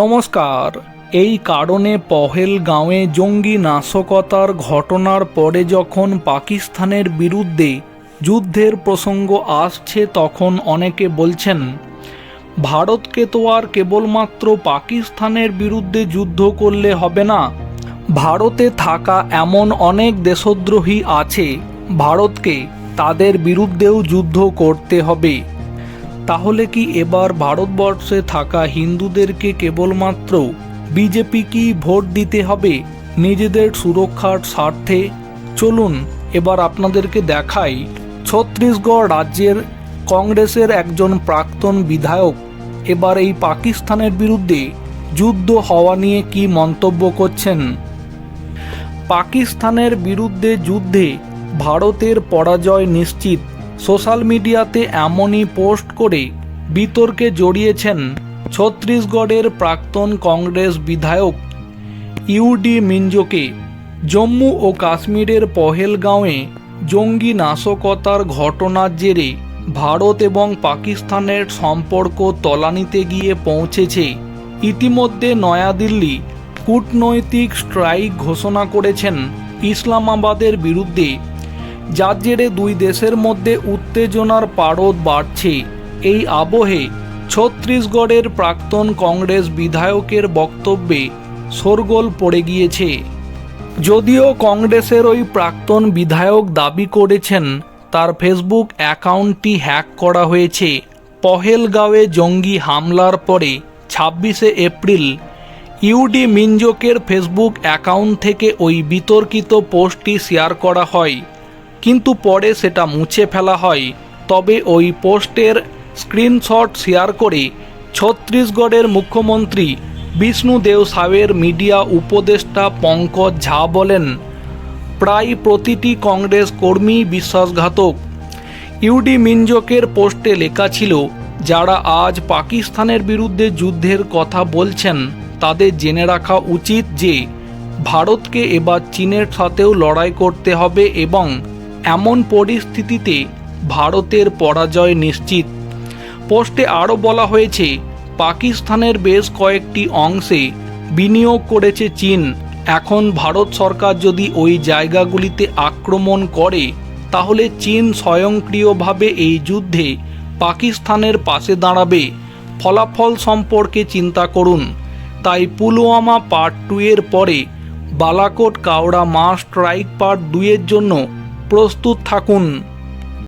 নমস্কার। এই কারণে পহেলগাঁওয়ে জঙ্গি নাশকতার ঘটনার পরে যখন পাকিস্তানের বিরুদ্ধে যুদ্ধের প্রসঙ্গ আসছে তখন অনেকে বলছেন, ভারতকে তো আর কেবলমাত্র পাকিস্তানের বিরুদ্ধে যুদ্ধ করলে হবে না। ভারতে থাকা এমন অনেক দেশদ্রোহী আছে। ভারতকে তাদের বিরুদ্ধেও যুদ্ধ করতে হবে। তাহলে কি এবার ভারতবর্ষে থাকা হিন্দুদেরকে কেবলমাত্র বিজেপি কি ভোট দিতে হবে? নিজেদের সুরক্ষার স্বার্থে? চলুন, এবার আপনাদেরকে দেখাই ছত্তিশগড় রাজ্যের কংগ্রেসের একজন প্রাক্তন বিধায়ক। এবার এই পাকিস্তানের বিরুদ্ধে যুদ্ধ হওয়া নিয়ে কি মন্তব্য করছেন? পাকিস্তানের বিরুদ্ধে যুদ্ধে ভারতের পরাজয় নিশ্চিত। সোশ্যাল মিডিয়াতে এমনই পোস্ট করে বিতর্কে জড়িয়েছেন ছত্তিশগড়ের প্রাক্তন কংগ্রেস বিধায়ক ইউডি মিঞ্জোকে জম্মু ও কাশ্মীরের পহেলগাঁওয়ে জঙ্গি নাশকতার ঘটনার জেরে ভারত এবং পাকিস্তানের সম্পর্ক তলানিতে গিয়ে পৌঁছেছে। ইতিমধ্যে নয়াদিল্লি কূটনৈতিক স্ট্রাইক ঘোষণা করেছেন ইসলামাবাদের বিরুদ্ধে যার জেরে দুই দেশের মধ্যে উত্তেজনার পারদ বাড়ছে। এই আবহে ছত্তিশগড়ের প্রাক্তন কংগ্রেস বিধায়কের বক্তব্যে শোরগোল পড়ে গিয়েছে। যদিও কংগ্রেসের ওই প্রাক্তন বিধায়ক দাবি করেছেন, তার ফেসবুক অ্যাকাউন্টটি হ্যাক করা হয়েছে। পহেলগাঁওয়ে জঙ্গি হামলার পরে ছাব্বিশে এপ্রিল ইউডি মিনজোকের ফেসবুক অ্যাকাউন্ট থেকে ওই বিতর্কিত পোস্টটি শেয়ার করা হয়। কিন্তু পরে সেটা মুছে ফেলা হয়। তবে ওই পোস্টের স্ক্রিনশট শেয়ার করে ছত্তিশগড়ের মুখ্যমন্ত্রী বিষ্ণুদেব সাউয়ের মিডিয়া উপদেষ্টা পঙ্কজ ঝা বলেন, প্রায় প্রতিটি কংগ্রেস কর্মী বিশ্বাসঘাতক। ইউডি মিনজোকের পোস্টে লেখা ছিল, যারা আজ পাকিস্তানের বিরুদ্ধে যুদ্ধের কথা বলছেন, তাদের জেনে রাখা উচিত যে, ভারতকে এবার চীনের সাথেও লড়াই করতে হবে এবং এমন পরিস্থিতিতে ভারতের পরাজয় নিশ্চিত। পোস্টে আরও বলা হয়েছে, পাকিস্তানের বেশ কয়েকটি অংশে বিনিয়োগ করেছে চীন। এখন ভারত সরকার যদি ওই জায়গাগুলিতে আক্রমণ করে, তাহলে চীন স্বয়ংক্রিয়ভাবে এই যুদ্ধে পাকিস্তানের পাশে দাঁড়াবে। ফলাফল সম্পর্কে চিন্তা করুন। তাই পুলওয়ামা পার্ট টু এর পরে বালাকোট কাওড়া মা স্ট্রাইক পার্ট দুইয়ের জন্য প্রস্তুত থাকুন।